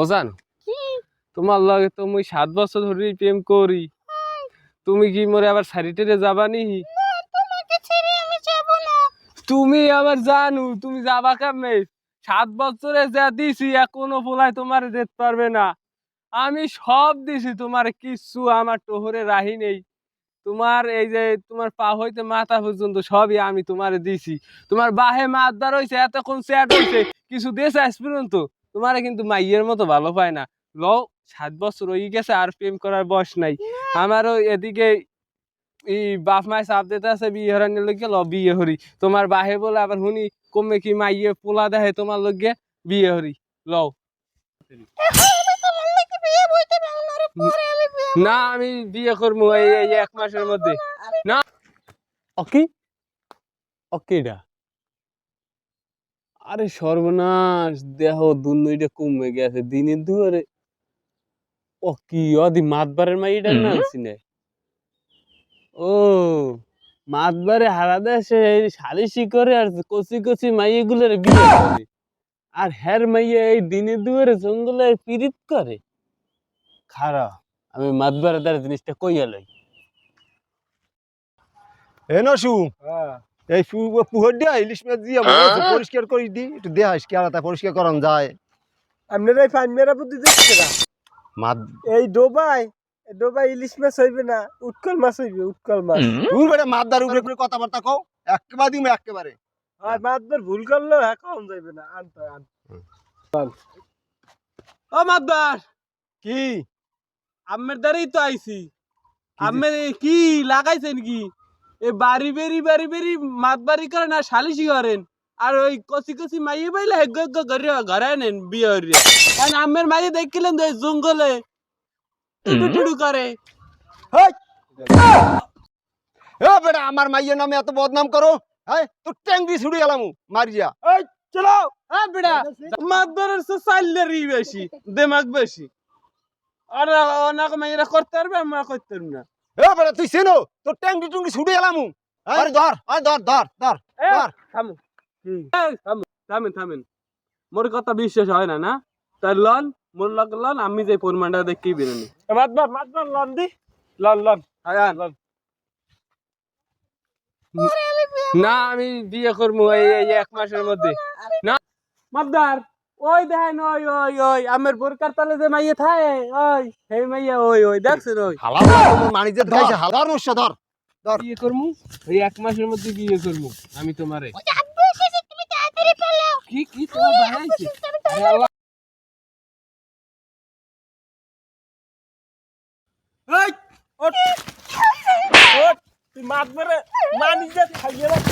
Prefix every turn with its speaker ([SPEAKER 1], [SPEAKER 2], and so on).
[SPEAKER 1] ওজান তোমার লগে তো মুই সাত বছর ধরে প্রেম করি। তুমি কি মোরে আবার সারিটেরে যাবানি
[SPEAKER 2] তোমাকে ছেড়ে আমি যাব না।
[SPEAKER 1] তুমি আবার জানু তুমি যাবা কেমনে? সাত বছরে যা দিছি এখনও পোলায় তোমার যেতে পারবে না। আমি সব দিছি তোমার কিচ্ছু আমার টোহরে রাহি নেই। তোমার এই যে তোমার পা হইতে মাথা পর্যন্ত সবই আমি তোমার দিছি। তোমার বাহে মাতদার হইছে এতক্ষণ স্যাট হইছে কিছু দেশে আস পর্যন্ত। তোমারে কিন্তু মাইয়ের মতো ভালো পায় না। লও সাত বছর হয়ে গেছে আর প্রেম করার বয়স নাই। আমারও এদিকে এই বাপ মায় চাপ দিতে আছে বিয়ে হরানোর লগে ল বিয়ে হরি। তোমার বাহে বলে আবার শুনি কমে কি মাইয়ে পোলা দেহে তোমার লগে বিয়ে হরি। লও।
[SPEAKER 2] না আমি বিয়ে
[SPEAKER 1] করব এই এক মাসের মধ্যে। না। অকি? অকিডা। আরে সর্বনাশ দেহ দুর্নইটা কমে গেছে দিনের দুয়ারে। ও কি অদি মাতবারের মাইটা না আনছিনে ও মাতবারে হারা দেশে সালিশি করে আর কচি কচি মাইয়েগুলোর বিয়ে করে। আর হের মাইয়া এই দিনের দুয়ারে জঙ্গলে পিরিত করে। খারা আমি মাতবারে তার জিনিসটা কইয়া লই।
[SPEAKER 3] এ নসু এই পুহর দিয়া ইলিশ মাছ দিয়ে পরিষ্কার করে দি একটু দেহাস কি আলাদা পরিষ্কার করান যায়।
[SPEAKER 4] আপনারাই ফাইন মেরা বুদ্ধি দিচ্ছে না এই ডোবাই এই ডোবাই ইলিশ মাছ হইবে না উৎকল মাছ হইবে উৎকল মাছ।
[SPEAKER 3] তুই বেটা মাছদার উপরে উপরে কথাবার্তা কও। একেবারে দিম একেবারে।
[SPEAKER 4] আর মাছবার ভুল করলেও হ্যাঁ কম যাইবে না। আনতে আনতে
[SPEAKER 1] ও মাতবার
[SPEAKER 3] কি?
[SPEAKER 1] আমের দ্বারাই তো আইছি। আমের কি লাগাইছেন কি? এ বাড়ি বেরি বাড়ি বেরি মাতবাড়ি করেন আর সালিশি করেন। আর ওই কচি কচি মাইয়ে পাইলে হেগ্গ হেগ্গ ঘরে ঘরে নেন বিয়ে হরিয়া কারণ আমের মাঝে দেখছিলেন তো এই জঙ্গলে টুটু করে!
[SPEAKER 3] এ বেটা আমার মাইয়ের নামে এত বদনাম করো। হ্যাঁ তোর ট্যাঙ্গি ছুড়ে গেলাম মারিয়া
[SPEAKER 1] চলো। হ্যাঁ বেটা মাতবারের সে চাইলেরই বেশি দেমাগ বেশি। আর অনেক মাইয়েরা করতে পারবে আমরা করতে পারব না।
[SPEAKER 3] এ বেটা তুই চেনো? তোর ট্যাঙ্গি টুঙ্গি ছুড়ে গেলাম আরে ধর আরে ধর ধর ধর
[SPEAKER 1] এ,
[SPEAKER 3] ধর।
[SPEAKER 1] থামুন এই, থামুন থামেন থামেন মোর কথা বিশ্বাস হয় না না? তাই লন মোর লগ লন আমি যে পরিমাণটা দেখি বেরোনি।
[SPEAKER 4] লন দি। লন লন।
[SPEAKER 1] আয়ান না আমি বিয়ে করব এই এক মাসের মধ্যে। না মাবদার ওই দেখেন ওই ওই ওই আমের বোরকার তলে যে মাইয়ে থাকে ওই সেই মাইয়া ওই ওই দেখছেন ওই?
[SPEAKER 3] হালা তোমার মানিজে দেখাইছে হালার নস্য ধর
[SPEAKER 1] বিয়ে করব ওই এক মাসের মধ্যে বিয়ে করব আমি তোমারে। কি কি তোমার বানাইছে আরে আল্লাহ।
[SPEAKER 4] এই ওঠ। ওঠ তুই মাছবারে মানি যে খাইয়ে রাখ